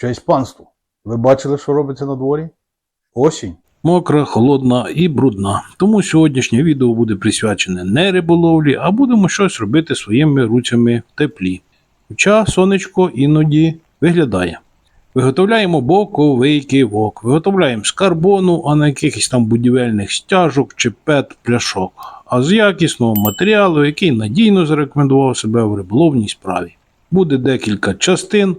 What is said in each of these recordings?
Честь панству. Ви бачили, що робиться на дворі? Осінь. Мокра, холодна і брудна. Тому сьогоднішнє відео буде присвячене не риболовлі, а будемо щось робити своїми руцями в теплі. Хоча сонечко іноді виглядає. Виготовляємо боковий кивок, виготовляємо з карбону, а не якихось там будівельних стяжок чи пет пляшок, а з якісного матеріалу, який надійно зарекомендував себе в риболовній справі. Буде декілька частин,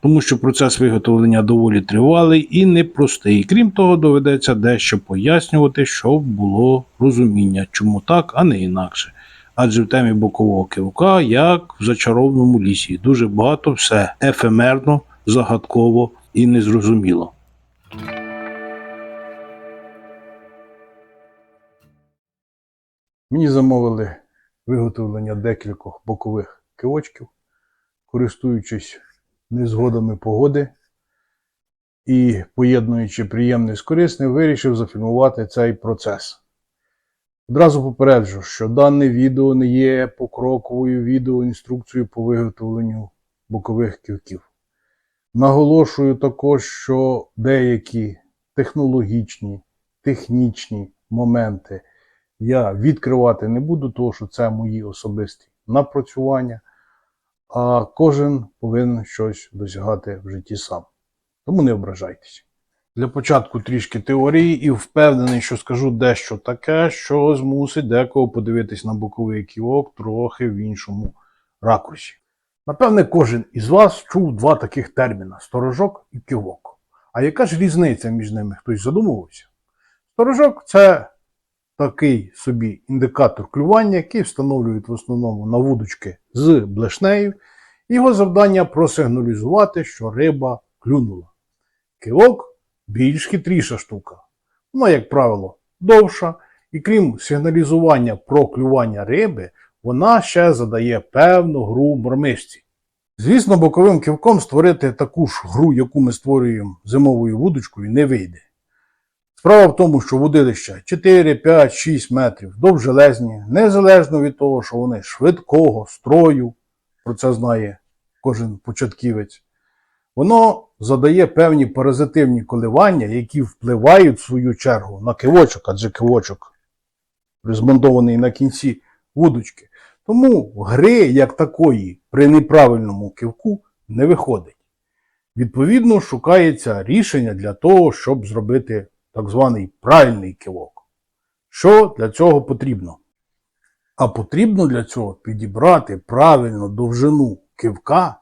тому що процес виготовлення доволі тривалий і непростий. Крім того, доведеться дещо пояснювати, щоб було розуміння, чому так, а не інакше. Адже в темі бокового кивка, як в зачарованому лісі, дуже багато все ефемерно, загадково і незрозуміло. Мені замовили виготовлення декількох бокових кивочків, користуючись незгодами погоди і поєднуючи приємне з корисним, вирішив зафільмувати цей процес. Одразу попереджу, що дане відео не є покроковою відеоінструкцією по виготовленню бокових кивків. Наголошую також, що деякі технологічні, технічні моменти я відкривати не буду, тому що це мої особисті напрацювання, а кожен повинен щось досягати в житті сам. Тому не ображайтеся. Для початку трішки теорії і впевнений, що скажу дещо таке, що змусить декого подивитись на боковий ківок трохи в іншому ракурсі. Напевне, кожен із вас чув два таких терміна сторожок і ківок. А яка ж різниця між ними? Хтось задумувався? Сторожок це такий собі індикатор клювання, який встановлюють в основному на вудочки з блешнею. Його завдання просигналізувати, що риба клюнула. Кивок більш хитріша штука. Вона, як правило, довша, і крім сигналізування про клювання риби, вона ще задає певну гру мормишці. Звісно, боковим кивком створити таку ж гру, яку ми створюємо зимовою вудочкою, не вийде. Справа в тому, що водилища 4, 5, 6 метрів довжелезні, незалежно від того, що вони швидкого строю, про це знає кожен початківець, воно задає певні паразитивні коливання, які впливають в свою чергу на кивочок, адже кивочок розмонтований на кінці вудочки. Тому гри як такої при неправильному кивку не виходить. Відповідно, шукається рішення для того, щоб зробити так званий правильний кивок. Що для цього потрібно? А потрібно для цього підібрати правильну довжину кивка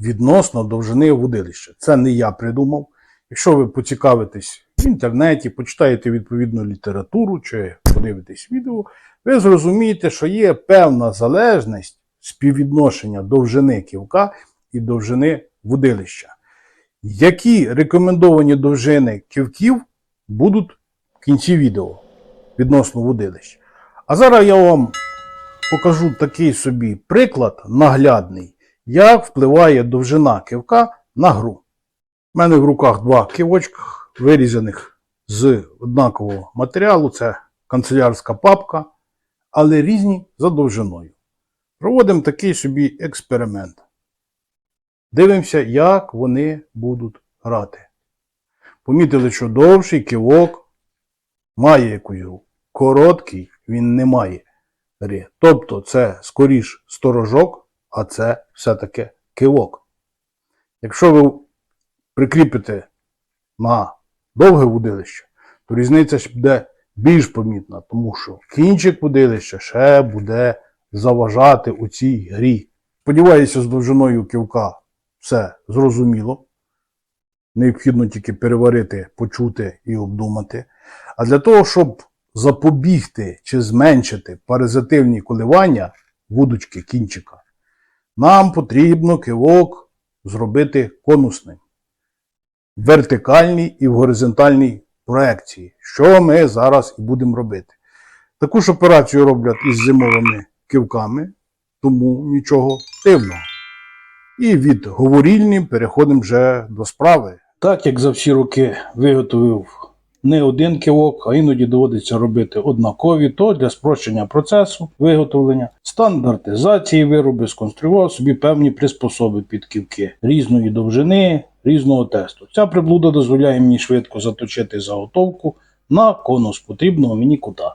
відносно довжини водилища. Це не я придумав. Якщо ви поцікавитесь в інтернеті, почитаєте відповідну літературу чи подивитесь відео, ви зрозумієте, що є певна залежність співвідношення довжини кивка і довжини водилища. Які рекомендовані довжини кивків будуть в кінці відео відносно водилища. А зараз я вам покажу такий собі приклад наглядний, як впливає довжина кивка на гру. У мене в руках два кивочка, вирізаних з однакового матеріалу. Це канцелярська папка, але різні за довжиною. Проводимо такий собі експеримент. Дивимося, як вони будуть грати. Помітили, що довший кивок має якусь гру. Короткий він не має гри. Тобто це скоріш сторожок, а це все-таки кивок. Якщо ви прикріпите на довге вудилище, то різниця буде більш помітна, тому що кінчик вудилища ще буде заважати у цій грі. Сподіваюся, з довжиною кивка все зрозуміло. Необхідно тільки переварити, почути і обдумати. А для того, щоб запобігти чи зменшити паразитивні коливання вудочки кінчика, нам потрібно кивок зробити конусним. В вертикальній і в горизонтальній проекції, що ми зараз і будемо робити. Таку ж операцію роблять із зимовими кивками, тому нічого дивного. І від говорільні переходимо вже до справи. Так як за всі роки виготовив не один кивок, а іноді доводиться робити однакові, то для спрощення процесу виготовлення, стандартизації вироби сконструював собі певні приспособи під ківки різної довжини, різного тесту. Ця приблуда дозволяє мені швидко заточити заготовку на конус потрібного мені кута.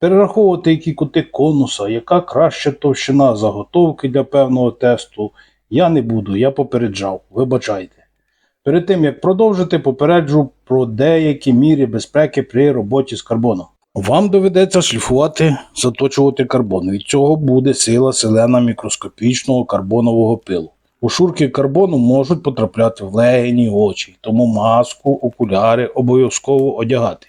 Перераховувати, які кути конуса, яка краща товщина заготовки для певного тесту, я не буду, я попереджав, вибачайте. Перед тим як продовжити, попереджу про деякі міри безпеки при роботі з карбоном. Вам доведеться шліфувати, заточувати карбон. Від цього буде сила селена мікроскопічного карбонового пилу. Ушурки карбону можуть потрапляти в легені, очі, тому маску, окуляри обов'язково одягати.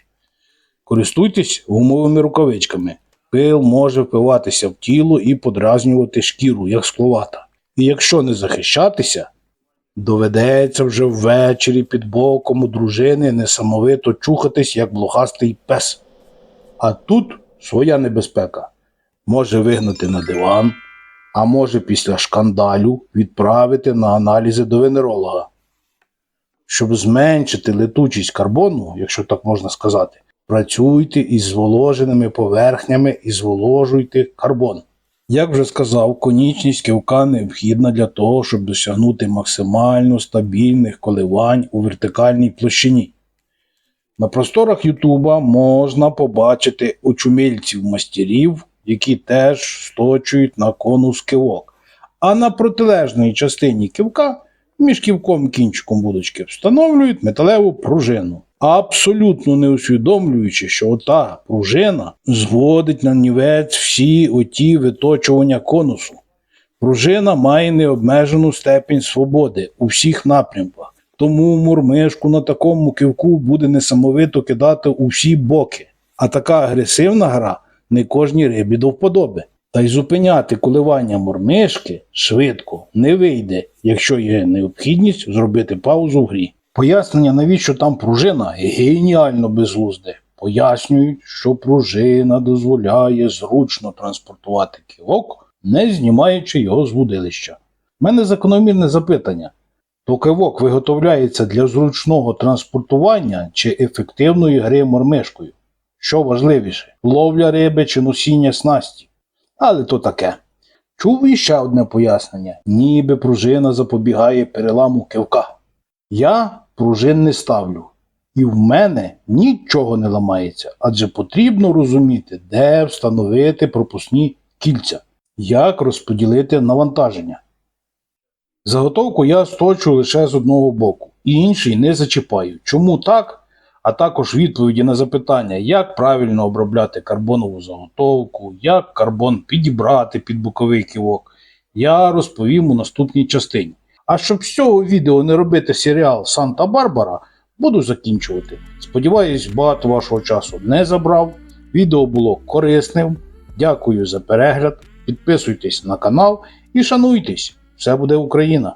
Користуйтесь гумовими рукавичками. Пил може впиватися в тіло і подразнювати шкіру, як скловата. І якщо не захищатися, доведеться вже ввечері під боком у дружини несамовито чухатись, як блохастий пес. А тут своя небезпека. Може вигнати на диван, а може після шкандалю відправити на аналізи до венеролога. Щоб зменшити летучість карбону, якщо так можна сказати, працюйте із зволоженими поверхнями і зволожуйте карбон. Як вже сказав, конічність кивка необхідна для того, щоб досягнути максимально стабільних коливань у вертикальній площині. На просторах Ютуба можна побачити очумільців мастерів, які теж сточують на конус кивок. А на протилежній частині кивка між ківком і кінчиком будочки встановлюють металеву пружину. Абсолютно не усвідомлюючи, що ота пружина зводить на нівець всі оті виточування конусу. Пружина має необмежену степінь свободи у всіх напрямках. Тому мурмишку на такому кивку буде несамовито кидати у всі боки. А така агресивна гра не кожній рибі до вподоби. Та й зупиняти коливання мурмишки швидко не вийде, якщо є необхідність зробити паузу в грі. Пояснення, навіщо там пружина, геніально безглузде. Пояснюють, що пружина дозволяє зручно транспортувати кивок, не знімаючи його з вудилища. У мене закономірне запитання. То кивок виготовляється для зручного транспортування чи ефективної гри мормишкою? Що важливіше, ловля риби чи носіння снасті? Але то таке. Чув іще одне пояснення, ніби пружина запобігає переламу кивка. Я пружин не ставлю. І в мене нічого не ламається, адже потрібно розуміти, де встановити пропускні кільця, як розподілити навантаження. Заготовку я сточу лише з одного боку, і інший не зачіпаю. Чому так? А також відповіді на запитання, як правильно обробляти карбонову заготовку, як карбон підібрати під боковий ківок, я розповім у наступній частині. А щоб з цього відео не робити серіал Санта-Барбара, буду закінчувати. Сподіваюсь, багато вашого часу не забрав. Відео було корисним. Дякую за перегляд. Підписуйтесь на канал і шануйтесь. Все буде Україна!